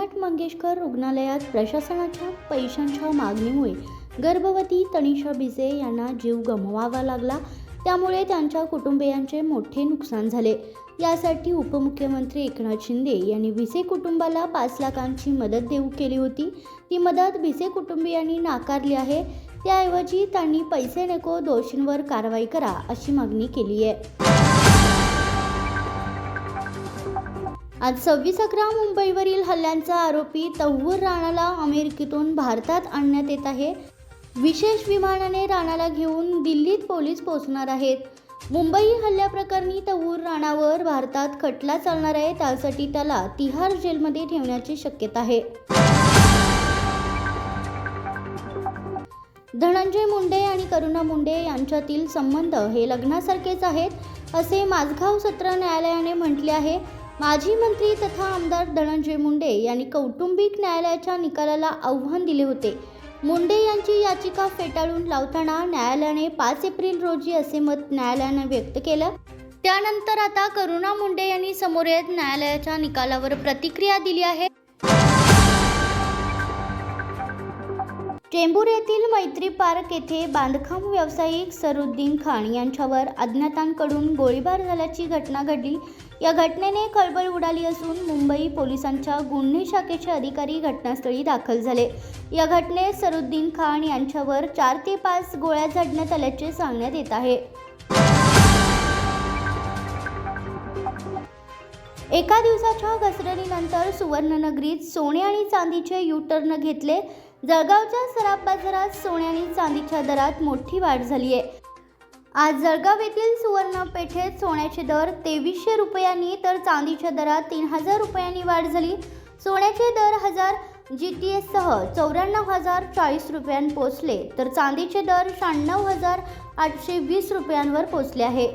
मंगेशकर रुग्णालयात प्रशासनाच्या पैशांच्या मागणीमुळे गर्भवती तनिषा भिसे यांना जीव गमवावा लागला. त्यामुळे त्यांच्या कुटुंबियांचे मोठे नुकसान झाले. यासाठी उपमुख्यमंत्री एकनाथ शिंदे यांनी भिसे कुटुंबाला पाच लाखांची मदत देऊ केली होती. ती मदत भिसे कुटुंबियांनी नाकारली आहे. त्याऐवजी त्यांनी पैसे नको दोषींवर कारवाई करा अशी मागणी केली आहे. आज सव्वीस अकरा मुंबईवरील हल्ल्यांचा आरोपी तव्वूर राणाला अमेरिकेतून भारतात आणण्यात येत आहे. विशेष विमानाने राणाला घेऊन दिल्लीत पोलीस पोहोचणार आहेत. मुंबई हल्ल्याप्रकरणी तव्वूर राणावर भारतात खटला चालणार आहे त्यासाठी त्याला तिहार जेलमध्ये ठेवण्याची शक्यता आहे. धनंजय मुंडे आणि करुणा मुंडे यांच्यातील संबंध हे लग्नासारखेच आहेत असे माझगाव सत्र न्यायालयाने म्हटले आहे. माजी मंत्री तथा आमदार धनंजय मुंडे यांनी कौटुंबिक न्यायालयाच्या निकालाला आव्हान दिले होते. मुंडे यांची याचिका फेटाळून लावताना न्यायालयाने पाच एप्रिल रोजी असे मत न्यायालयाने व्यक्त केलं. त्यानंतर आता करुणा मुंडे यांनी समोर येत न्यायालयाच्या निकालावर प्रतिक्रिया दिली आहे. चेंबूर येथील मैत्री पार्क येथे बांधकाम व्यावसायिक सरुद्दीन खान यांच्यावर अज्ञातांकडून गोळीबार झाल्याची घटना घडली. या घटनेने खळबळ उडाली असून मुंबई पोलिसांच्या गुन्हे शाखेचे अधिकारी घटनास्थळी दाखल झाले. या घटनेत सरुद्दीन खान यांच्यावर चार ते पाच गोळ्या झाडण्यात आल्याचे सांगण्यात येत आहे. एका दिवसाच्या घसरणीनंतर सुवर्णनगरीत सोने आणि चांदीचे युटर्न घेतले. जळगावच्या सराफ बाजारात सोने आणि चांदीच्या दरात मोठी वाढ झाली आहे. आज जळगाव येथील सुवर्ण पेठेत सोन्याचे दर तेवीसशे रुपयांनी तर चांदीच्या दरात तीन हजार रुपयांनी वाढ झाली. सोन्याचे दर हजार जी टी एससह चौऱ्याण्णव हजार चाळीस रुपयांत पोचले तर चांदीचे दर शहाण्णव हजार आठशे वीस रुपयांवर पोचले आहे.